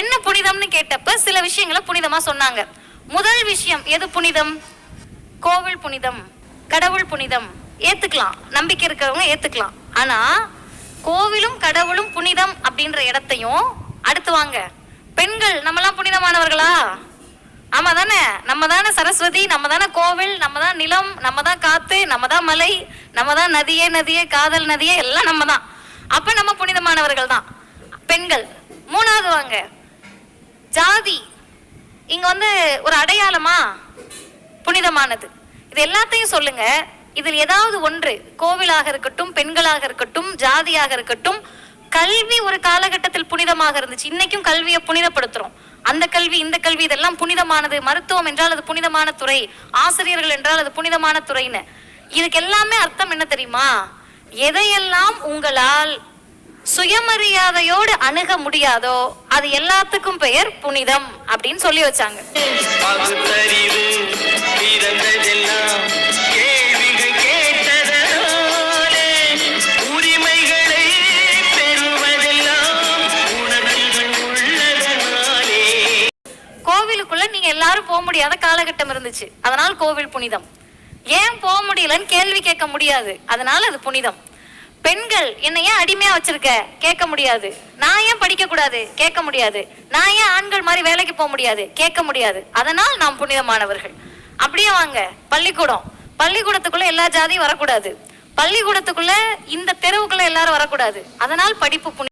என்ன புனிதம்னு கேட்டப்ப சில விஷயங்களை புனிதமா சொன்னாங்க. முதல் விஷயம் எது புனிதம்? கோவில் புனிதம் கடவுள் புனிதம். ஏத்துக்கலாம். நம்பிக்கை இருக்கிறவங்க ஏத்துக்கலாம். ஆனா கோவிலும் கடவுளும் புனிதம் அப்படின்ற இடத்தையும் அடுத்து வாங்க. பெண்கள் நம்மலாம் புனிதமானவர்களா? ஆமா தானே. நம்ம தானே சரஸ்வதி நம்ம தானே கோவில் நம்ம தான் நிலம் நம்ம தான் காத்து நம்ம தான் மலை நம்ம தான் நதியே நதியே காதல் நதியே எல்லாம் நம்ம தான். அப்ப நம்ம புனிதமானவர்கள் தான். பெண்கள் மூணாவது வாங்க. ஜாதி. இங்க வந்து ஒரு அடையாளமா? புனிதமானது. இது எல்லாத்தையும் சொல்லுங்க. இதில் ஏதாவது ஒன்று கோவிலாக இருக்கட்டும் பெண்களாக இருக்கட்டும் ஜாதியாக இருக்கட்டும் கல்வி ஒரு காலகட்டத்தில் புனிதமாக இருந்துச்சு. இன்னைக்கும் கல்வியை புனிதப்படுத்துறோம். அந்த கல்வி இந்த கல்வி இதெல்லாம் புனிதமானது. மருத்துவம் என்றால் அது புனிதமான துறை. ஆசிரியர்கள் என்றால் அது புனிதமான துறைன்னு. இதுக்கு எல்லாமே அர்த்தம் என்ன தெரியுமா? எதையெல்லாம் உங்களால் சுயமரியாதையோடு அணுக முடியாதோ அது எல்லாத்துக்கும் பெயர் புனிதம் அப்படின்னு சொல்லி வச்சாங்க. கோவிலுக்குள்ள நீங்க எல்லாரும் போக முடியாத காலகட்டம் இருந்துச்சு. அதனால் கோவில் புனிதம். ஏன் போக முடியலன்னு கேள்வி கேட்க முடியாது. அதனால அது புனிதம். பெண்கள் என்னை ஏன் அடிமையா வச்சிருக்க? கேட்க முடியாது. நான் ஏன் படிக்க கூடாது கேட்க முடியாது. நான் ஏன் ஆண்கள் மாதிரி வேலைக்கு போக முடியாது? கேட்க முடியாது. அதனால் நாம் புனிதமானவர்கள். அப்படியே வாங்க பள்ளிக்கூடம். பள்ளிக்கூடத்துக்குள்ள எல்லா ஜாதியும் வரக்கூடாது. பள்ளிக்கூடத்துக்குள்ள இந்த தெருவுக்குள்ள எல்லாரும் வரக்கூடாது. அதனால் படிப்பு புனிதம்